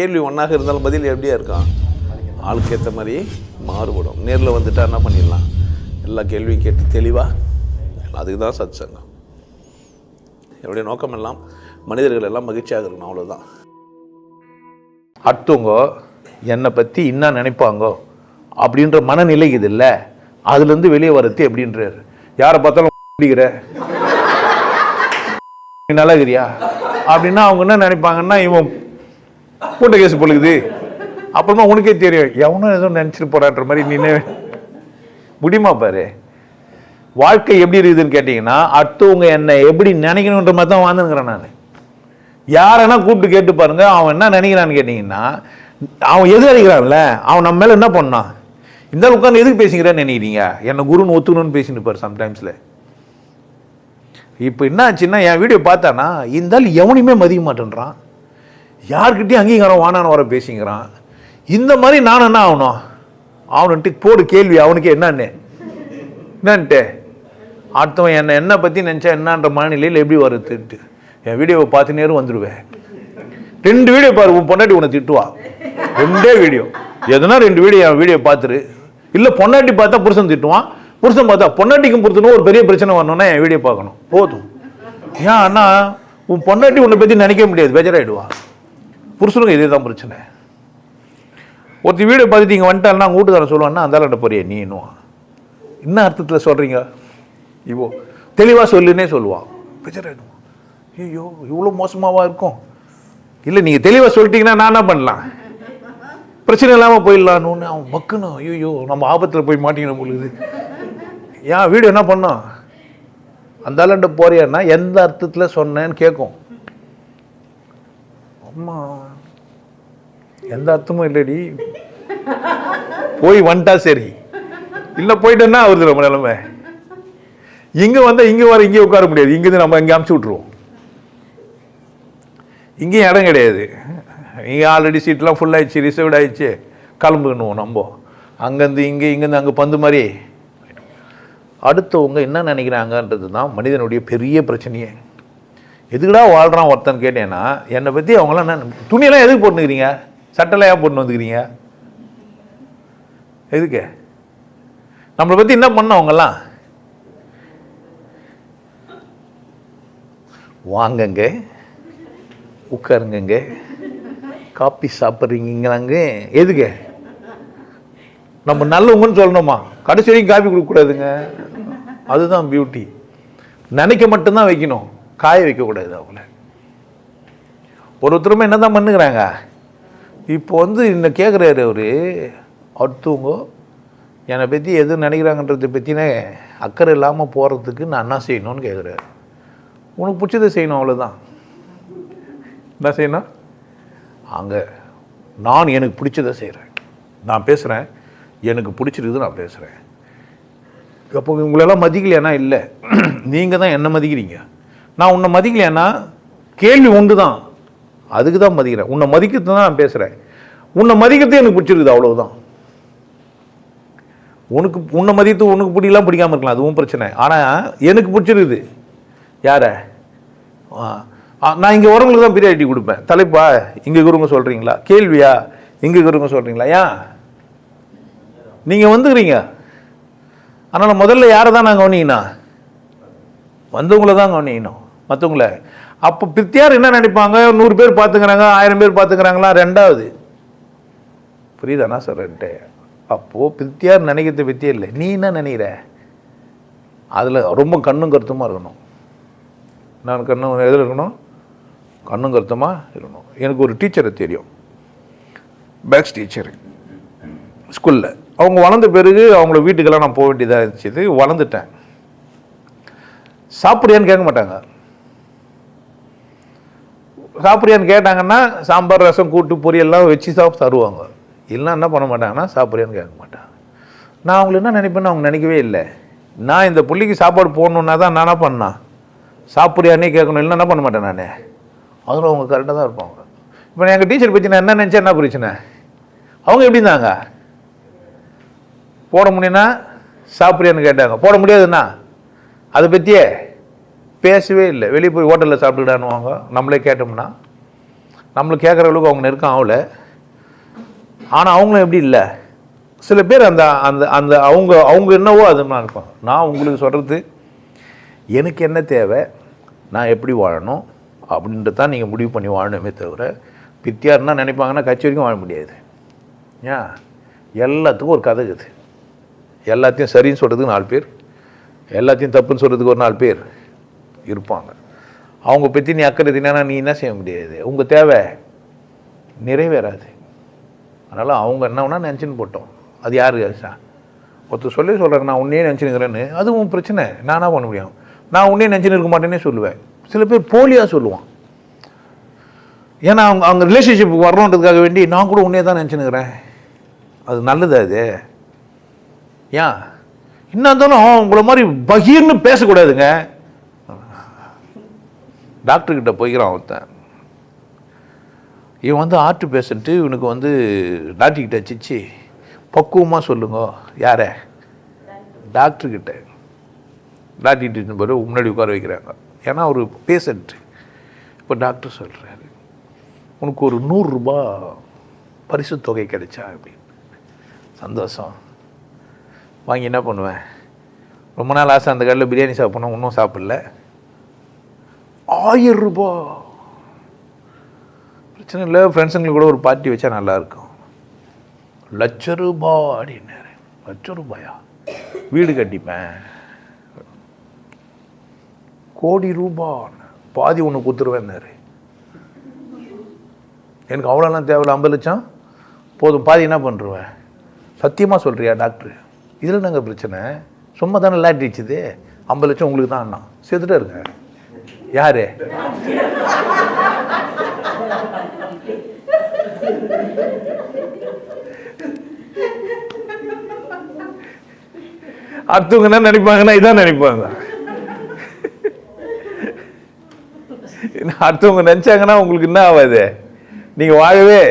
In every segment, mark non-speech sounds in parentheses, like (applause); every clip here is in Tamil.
கேள்வி ஒன்றாக இருந்தாலும் பதில் எப்படியா இருக்கான் ஆளுக்கு ஏற்ற மாதிரி மாறுபடும். நேரில் வந்துட்டா என்ன பண்ணிடலாம்? எல்லா கேள்வியும் கேட்டு தெளிவாக அதுக்கு தான் சத் சங்கம் என்னுடைய நோக்கம் எல்லாம் மனிதர்கள் எல்லாம் மகிழ்ச்சியாக இருக்கணும் அவ்வளோதான் அடுத்தவங்க என்னை பற்றி என்ன நினைப்பாங்கோ? அப்படின்ற மனநிலை இது இல்லை. அதுலேருந்து வெளியே வரது எப்படின்றாரு. யாரை பார்த்தாலும் (laughs) பிடிக்கிற நீ நல்லா இருக்கிறியா? அப்படின்னா அவங்க என்ன நினைப்பாங்கன்னா இவன் கூட்ட கேஸ் பொழுது அப்புறமா உனக்கே தெரியும் எவனும் எதுவும் நினச்சிட்டு போறான்ற மாதிரி நின்று முடியுமா பாரு? வாழ்க்கை எப்படி இருக்குதுன்னு கேட்டிங்கன்னா அடுத்தவங்க என்னை எப்படி நினைக்கணுன்ற மாதிரி தான் வாழ்ந்துங்கிறேன் நான். யாரென்னா கூப்பிட்டு கேட்டு பாருங்க அவன் என்ன நினைக்கிறான்னு கேட்டிங்கன்னா அவன் எது நினைக்கிறான்ல அவன் நம்ம மேலே என்ன பண்ணான்? இந்த உட்காந்து எதுக்கு பேசுகிறான்னு நினைக்கிறீங்க? என்னை குருன்னு ஒத்துக்கணும்னு பேசிட்டு பாரு சம்டைம்ஸில் இப்போ என்ன ஆச்சுன்னா என் வீடியோ பார்த்தானா இந்த எவனையுமே மதிக்க மாட்டேன்றான். யார்கிட்டையும் அங்கீகாரம் வானான்னு வர பேசிங்கிறான். இந்த மாதிரி நான் என்ன ஆகணும்? அவனுன்ட்டு போடு கேள்வி அவனுக்கு என்னன்னு? என்னன்ட்டு? அடுத்தவன் என்னை என்னை பற்றி நினச்சா என்னன்ற மனநிலையில் எப்படி வருதுன்ட்டு. என் வீடியோவை பார்த்து நேரம் வந்துடுவேன். ரெண்டு வீடியோ பாரு உன் பொண்டாட்டி உன்னை திட்டுவா. ரெண்டே வீடியோ. எதுனா ரெண்டு வீடியோ என் வீடியோ பார்த்துரு. இல்லை பொண்டாட்டி பார்த்தா புருஷன் திட்டுவான். புருஷன் பார்த்தா பொண்டாட்டிக்கும் புருஷனும் ஒரு பெரிய பிரச்சனை வரணும்னா என் வீடியோ பார்க்கணும். போதும். ஏன் அண்ணா உன் பொண்டாட்டி உன்னை பற்றி நினைக்க முடியாது பெஜராயிடுவா. புருஷனுக்கும் இதே தான் பிரச்சனை. ஒருத்தர் வீடு பார்த்துட்டு இங்கே வந்துட்டாልና வீட்டுக்காரன் சொல்லுவான்னா அந்த ஆள்கிட்ட நீ இன்னும் என்ன அர்த்தத்தில் சொல்கிறீங்க இவோ தெளிவாக சொல்லுன்னே சொல்லுவான். பிரச்சனை ஐயோ இவ்வளோ மோசமாவா இருக்கும்? இல்லை நீங்கள் தெளிவாக சொல்லிட்டீங்கன்னா நான் என்ன பண்ணலாம்? பிரச்சனை இல்லாமல் போயிடலான்னு அவன் மக்கணும் ஐயோ நம்ம ஆபத்தில் போய் மாட்டிக்கணும் பொழுது. ஏன் வீடு என்ன பண்ணோம்? அந்த ஆளுண்ட போறியான்னா எந்த அர்த்தத்தில் சொன்னேன்னு கேட்கும். அம்மா எந்த அர்த்தமும் இல்லடி. போய் வந்துட்டா சரி. இல்லை போயிட்டேன்னா வருது நம்ம நிலைமை. இங்கே வந்தால் இங்கே வர இங்கே உட்கார முடியாது. இங்கேருந்து நம்ம இங்கே அமுச்சு விட்ருவோம் இங்கேயும் இடம் கிடையாது. இங்கே ஆல்ரெடி சீட்லாம் ஃபுல் ஆயிடுச்சு ரிசர்வ்ட் ஆயிடுச்சு. கிளம்புக்கணும் நம்ம. அங்கேருந்து இங்கே இங்கேருந்து அங்கே பந்து மாதிரி அடுத்தவங்க என்ன நினைக்கிறாங்கன்றது தான் மனிதனுடைய பெரிய பிரச்சனையே. எதுக்குடா வாழ்கிறான் ஒருத்தன் கேட்டேன்னா என்னை பற்றி அவங்களாம் என்ன துணியெல்லாம் எதுக்கு போட்டுக்கிறீங்க சட்டலையாக போட்டு வந்துக்கிறீங்க? எதுக்கு? நம்மளை பற்றி என்ன பண்ண அவங்கெல்லாம்? வாங்கங்க. உட்காருங்கங்க. காப்பி சாப்பிட்றீங்கிறாங்க எதுக்கு? நம்ம நல்லவங்கன்னு சொல்லணுமா? கடைசி வரைக்கும் காப்பி கொடுக்கக்கூடாதுங்க. அதுதான் பியூட்டி நினைக்க மட்டும்தான் வைக்கணும். காய வைக்கக்கூடாது அவங்கள. ஒருத்தருமே என்ன தான் பண்ணுகிறாங்க? இப்போ வந்து இன்னும் கேட்குறாரு அவர்? அடுத்தவங்க என்னை பற்றி எது நினைக்கிறாங்கன்றதை பற்றினே அக்கறை இல்லாமல் போகிறதுக்கு நான் என்ன செய்யணும்னு கேட்குறாரு உனக்கு பிடிச்சதை செய்யணும் அவ்வளோதான் என்ன செய்யணும்? அங்கே நான் எனக்கு பிடிச்சதை செய்கிறேன் நான் பேசுகிறேன் எனக்கு பிடிச்சிருக்குது நான் பேசுகிறேன் அப்போ உங்களெல்லாம் மதிக்கலையானா இல்லை. நீங்கள் தான் என்ன மதிக்கிறீங்க. நான் உன்னை மதிக்கலையானா கேள்வி உண்டு தான் அதுக்கு தான் மதிக்கிறேன். உன்னை மதிக்கிறது தான் நான் பேசுகிறேன் உன்னை மதிக்கிறது எனக்கு பிடிச்சிருக்குது அவ்வளோதான் உனக்கு உன்னை மதித்து உனக்கு பிடிக்கலாம் பிடிக்காம இருக்கலாம் அதுவும் பிரச்சனை. ஆனால் எனக்கு பிடிச்சிருக்குது. யாரை? ஆ, ஆ, நான் இங்கே வரவங்களுக்கு தான் பிரியாரிட்டி கொடுப்பேன். தலைப்பா இங்கே இருக்கிறவங்க சொல்கிறீங்களா கேள்வியா? இங்கே இருக்கிறவங்க சொல்கிறீங்களா ஏன் நீங்கள் வந்துக்கிறீங்க. அதனால் முதல்ல யாரை தான் நான் கவனிக்கணும்? வந்தவங்கள தான் கவனிக்கணும். மற்றவங்கள அப்போ பித்தியார் என்ன நினைப்பாங்க? நூறு பேர் பார்த்துக்கிறாங்க ஆயிரம் பேர் பார்த்துக்கிறாங்களா? ரெண்டாவது. புரியுதான்னா சார்? ரெண்டே. அப்போது பித்தியார் நினைக்கிறது பித்தியே இல்லை. நீ என்ன நினைக்கிற? அதில் ரொம்ப கண்ணும் கருத்துமாக இருக்கணும். நான் கண்ணும் எதில் இருக்கணும்? கண்ணும் கருத்துமாக இருக்கணும். எனக்கு ஒரு டீச்சரை தெரியும். பேக்ஸ் டீச்சர் ஸ்கூலில் அவங்க வளர்ந்த பிறகு அவங்கள வீட்டுக்கெல்லாம் நான் போக வேண்டியதாக இருந்துச்சு. வளர்ந்துட்டேன். சாப்பிட்றியான்னு கேட்க மாட்டாங்க. சாப்பிட்றியான்னு கேட்டாங்கன்னா சாம்பார் ரசம் கூட்டு பொரியல்லாம் வச்சு சாப்பிட்டு தருவாங்க. இல்லைன்னா என்ன பண்ண மாட்டாங்கன்னா சாப்பிட்றியான்னு கேட்க மாட்டாங்க. நான் அவங்கள என்ன நினைப்பேன்னு அவங்க நினைக்கவே இல்லை. நான் இந்த பிள்ளைக்கு சாப்பாடு போடணுன்னா தான் நான் என்ன பண்ணேன். சாப்பிட்றியானே கேட்கணும். இல்லைன்னா என்ன பண்ண மாட்டேன் நான்? அதில் அவங்க கரெக்டாக தான் இருப்பாங்க. இப்போ எங்கள் டீச்சர் பற்றி நான் என்ன நினச்சேன் என்ன பிரச்சனை? அவங்க எப்படி இருந்தாங்க? போட முடியும்னா சாப்பிட்றியான்னு கேட்டாங்க. போட முடியாதுண்ணா அதை பற்றியே பேசவே இல்லை. வெளியே போய் ஹோட்டலில் சாப்பிட்டுக்கிடானுவாங்க நம்மளே கேட்டோம்னா நம்மளுக்கு கேட்குற அளவுக்கு அவங்க நெருக்கம் ஆகல. ஆனால் அவங்களும் எப்படி இல்லை? சில பேர் அந்த அந்த அந்த அவங்க அவங்க என்னவோ அது நான் இருப்பான் நான் உங்களுக்கு சொல்கிறது எனக்கு என்ன தேவை? நான் எப்படி வாழணும்? அப்படின்ட்டு தான் நீங்கள் முடிவு பண்ணி வாழணுமே தவிர பித்தியார்னா நினைப்பாங்கன்னா கட்சி வரைக்கும் வாழ முடியாது. ஏன் எல்லாத்துக்கும் ஒரு கதை இருக்குது எல்லாத்தையும் சரின்னு சொல்கிறதுக்கு நாலு பேர். எல்லாத்தையும் தப்புன்னு சொல்கிறதுக்கு ஒரு நாலு பேர். இருப்பாங்க. அவங்க பற்றி நீ அக்கறை தினா நீ என்ன செய்ய முடியாது. உங்கள் தேவை நிறைவேறாது. அதனால் அவங்க என்ன வேணால் நினச்சின்னு போட்டோம். அது யார் சார் ஒருத்தர் சொல்லி சொல்கிறாங்க நான் உன்னே நினச்சினுக்கிறேன்னு. அதுவும் பிரச்சனை. நானா பண்ண முடியும்? நான் உன்னே நினச்சின்னு இருக்க மாட்டேன்னே சொல்லுவேன். சில பேர் போலியாக சொல்லுவான். ஏன்னா அவங்க அவங்க ரிலேஷன்ஷிப் வரணுன்றதுக்காக வேண்டி நான் கூட உன்னே தான் நினச்சினுக்கிறேன். அது நல்லது அது ஏன்? என்ன இருந்தாலும் உங்களை மாதிரி பகீர்னு பேசக்கூடாதுங்க. டாக்டர்கிட்ட போய்க்கிறான் ஒருத்தன். இவன் வந்து ஆர்ட் பேஷண்ட்டு இவனுக்கு வந்து டாக்டர்கிட்ட சிச்சி பக்குவமாக சொல்லுங்க யார? டாக்டர்கிட்ட. டாக்டர்கிட்ட போய் முன்னாடி உட்கார வைக்கிறாங்க. ஏன்னா ஒரு பேஷண்ட்டு. இப்போ டாக்டர் சொல்கிறாரு உனக்கு ஒரு நூறுரூபா பரிசு தொகை கிடைச்சா அப்படின்னு சந்தோஷம். வாங்கி என்ன பண்ணுவேன்? ரொம்ப நாள் ஆசை அந்த கடையில் பிரியாணி சாப்பிட்ணும் இன்னும் சாப்பிடல. ஆயிரம் ரூபா பிரச்சனை இல்லை ஃப்ரெண்ட்ஸுங்களுக்கு கூட ஒரு பார்ட்டி வச்சா நல்லாயிருக்கும் லட்ச ரூபா அப்படின்னாரு. லட்ச ரூபாயா? வீடு கட்டிப்பேன். கோடி ரூபா பாதி ஒன்று கொடுத்துருவேன்னாரு. எனக்கு அவ்வளோலாம் தேவையில்ல ஐம்பது லட்சம்? போதும் பாதி என்ன பண்ணுருவேன் சத்தியமாக சொல்கிறியா டாக்டர் இதில் நாங்கள் பிரச்சனை? சும்மா தானே லாட்டிச்சுது ஐம்பது லட்சம் உங்களுக்கு தான் அண்ணா. சேர்த்துட்டே இருக்கேன் யாரு? அடுத்தவங்க என்ன நினைப்பாங்கன்னா இதான் நினைப்பாங்க. அடுத்தவங்க நினச்சாங்கன்னா உங்களுக்கு என்ன ஆகாது நீங்கள் வாழவே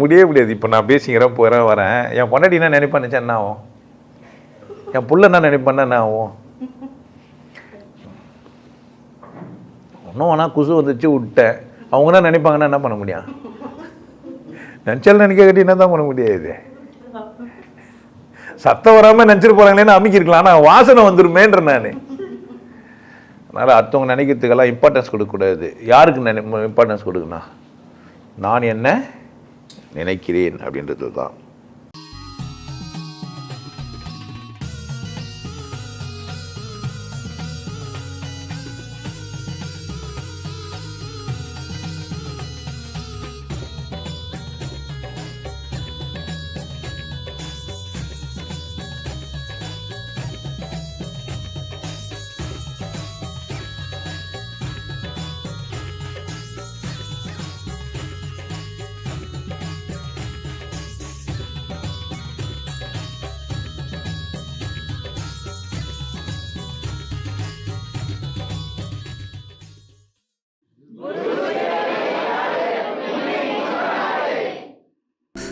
முடியவே முடியாது. இப்போ நான் பேசிக்கிறேன் போகிறேன் வரேன். என் பொண்டாட்டி என்ன நினைப்பான்னு நினச்சா என்ன ஆகும்? என் புள்ள என்ன நினைப்பான்னா என்ன ஆகும்? ஒன்றும் ஆனால் குசு வந்துச்சு விட்டேன். அவங்க என்ன நினைப்பாங்கன்னா என்ன பண்ண முடியும்? நினச்சாலும் நினைக்க கட்டி என்ன தான் பண்ண முடியாது சத்தம் வராமல் நினச்சிட்டு போகிறாங்களேன்னு அமைக்கிருக்கலாம். ஆனால் வாசனை வந்துருமேன்ற நான். அதனால் அடுத்தவங்க நினைக்கிறதுக்கெல்லாம் இம்பார்ட்டன்ஸ் கொடுக்கக்கூடாது. யாருக்கு நினை இம்பார்ட்டன்ஸ் கொடுக்குண்ணா நான் என்ன நினைக்கிறேன் அப்படின்றது தான்